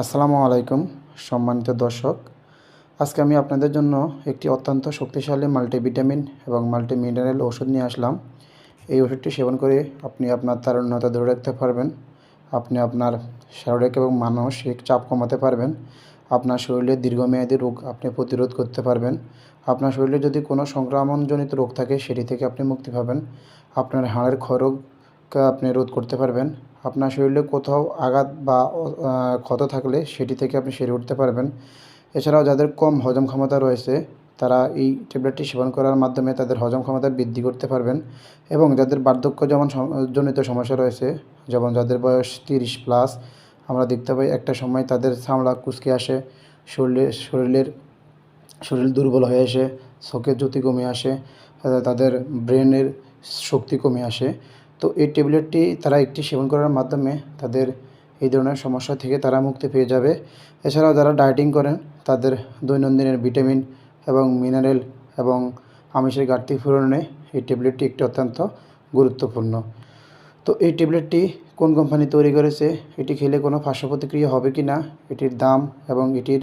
আসসালামু আলাইকুম, সম্মানিত দর্শক। আজকে আমি আপনাদের জন্য একটি অত্যন্ত শক্তিশালী মাল্টিভিটামিন এবং মাল্টিমিনারেল ওষুধ নিয়ে আসলাম। এই ওষুধটি সেবন করে আপনি আপনার তারুণ্যতা ধরে রাখতে পারবেন। আপনি আপনার শারীরিক এবং মানসিক চাপ কমাতে পারবেন। আপনার শরীরের দীর্ঘমেয়াদী রোগ আপনি প্রতিরোধ করতে পারবেন। আপনার শরীরে যদি কোনো সংক্রমণজনিত রোগ থাকে, সেটি থেকে আপনি মুক্তি পাবেন। আপনার হাড়ের ক্ষয়রোগকে আপনি রোধ করতে পারবেন। আপনার শরীরে কোথাও আঘাত বা ক্ষত থাকলে সেটি থেকে আপনি সেরে উঠতে পারবেন। এছাড়াও যাদের কম হজম ক্ষমতা রয়েছে, তারা এই ট্যাবলেটটি সেবন করার মাধ্যমে তাদের হজম ক্ষমতা বৃদ্ধি করতে পারবেন এবং যাদের বার্ধক্য যেমন জনিত সমস্যা রয়েছে, যেমন যাদের বয়স তিরিশ প্লাস আমরা দেখতে পাই একটা সময় তাদের চামড়া কুচকে আসে, শরীরে, শরীরের, শরীর দুর্বল হয়ে আসে, চোখের জ্যোতি কমে আসে, তাদের ব্রেনের শক্তি কমে আসে। তো এই ট্যাবলেটটি তারা একটি সেবন করার মাধ্যমে তাদের এই ধরনের সমস্যা থেকে তারা মুক্তি পেয়ে যাবে। এছাড়াও যারা ডায়েটিং করেন, তাদের দৈনন্দিনের ভিটামিন এবং মিনারেল এবং আমিষের ঘাটতি পূরণে এই ট্যাবলেটটি একটি অত্যন্ত গুরুত্বপূর্ণ। তো এই ট্যাবলেটটি কোন কোম্পানি তৈরি করেছে, এটি খেলে কোনো পার্শ্ব প্রতিক্রিয়া হবে কি না এটির দাম এবং এটির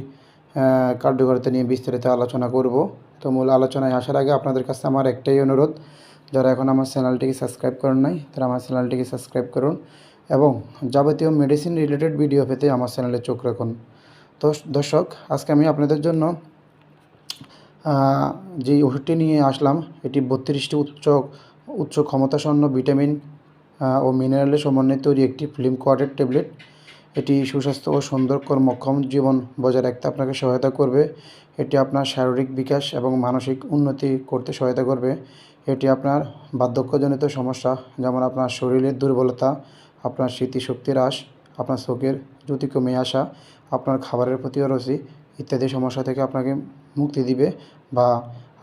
কার্যকারিতা নিয়ে বিস্তারিত আলোচনা করব। তো মূল আলোচনায় আসার আগে আপনাদের কাছে আমার একটাই অনুরোধ যারা এখন আমার চ্যানেলটিকে সাবস্ক্রাইব করেন নাই, তারা আমার চ্যানেলটিকে সাবস্ক্রাইব করুন এবং যাবতীয় মেডিসিন রিলেটেড ভিডিও পেতে আমার চ্যানেলে চোখ রাখুন। তো দর্শক, আজকে আমি আপনাদের জন্য যেই ওষুধটি নিয়ে আসলাম, এটি বত্রিশটি উচ্চ উচ্চ ক্ষমতাসম্পন্ন ভিটামিন ও মিনারেলের সমন্বয়ে তৈরি একটি ফিল্ম কোয়াডের ট্যাবলেট এটি সুস্বাস্থ্য ও সুন্দর কর্মক্ষম জীবন বজায় রাখতে আপনাকে সহায়তা করবে। এটি আপনার শারীরিক বিকাশ এবং মানসিক উন্নতি করতে সহায়তা করবে। এটি আপনার বার্ধক্যজনিত সমস্যা, যেমন আপনার শরীরের দুর্বলতা, আপনার স্মৃতিশক্তি হ্রাস, আপনার চোখের জ্যোতি কমে আসা, আপনার খাবারের প্রতি অরুচি ইত্যাদি সমস্যা থেকে আপনাকে মুক্তি দিবে বা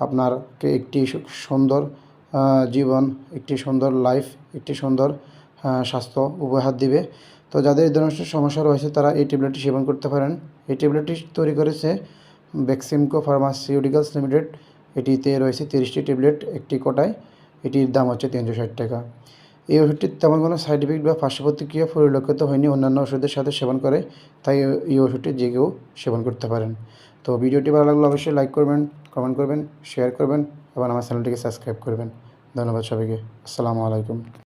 আপনারকে একটি সুন্দর জীবন, একটি সুন্দর লাইফ একটি সুন্দর স্বাস্থ্য উপহার দিবে। তো যাদের এই ধরনের সমস্যা রয়েছে, তারা এই ট্যাবলেটটি সেবন করতে পারেন। এই ট্যাবলেটটি তৈরি করেছে বেক্সিমকো ফার্মাসিউটিক্যালস লিমিটেড এটিতে রয়েছে তিরিশটি ট্যাবলেট একটি কোটায়। এটির দাম হচ্ছে তিনশো ষাট টাকা। এই ওষুধটির তেমন কোনো সাইড এফেক্ট বা পার্শ্ব প্রতিক্রিয়া পরিলক্ষিত হয়নি, অন্যান্য ওষুধের সাথে সেবন করে, তাই এই ওষুধটি যে কেউ সেবন করতে পারেন। তো ভিডিওটি ভালো লাগলে অবশ্যই লাইক করবেন কমেন্ট করবেন শেয়ার করবেন এবং আমার চ্যানেলটিকে সাবস্ক্রাইব করবেন। ধন্যবাদ সবাইকে। আসসালামু আলাইকুম।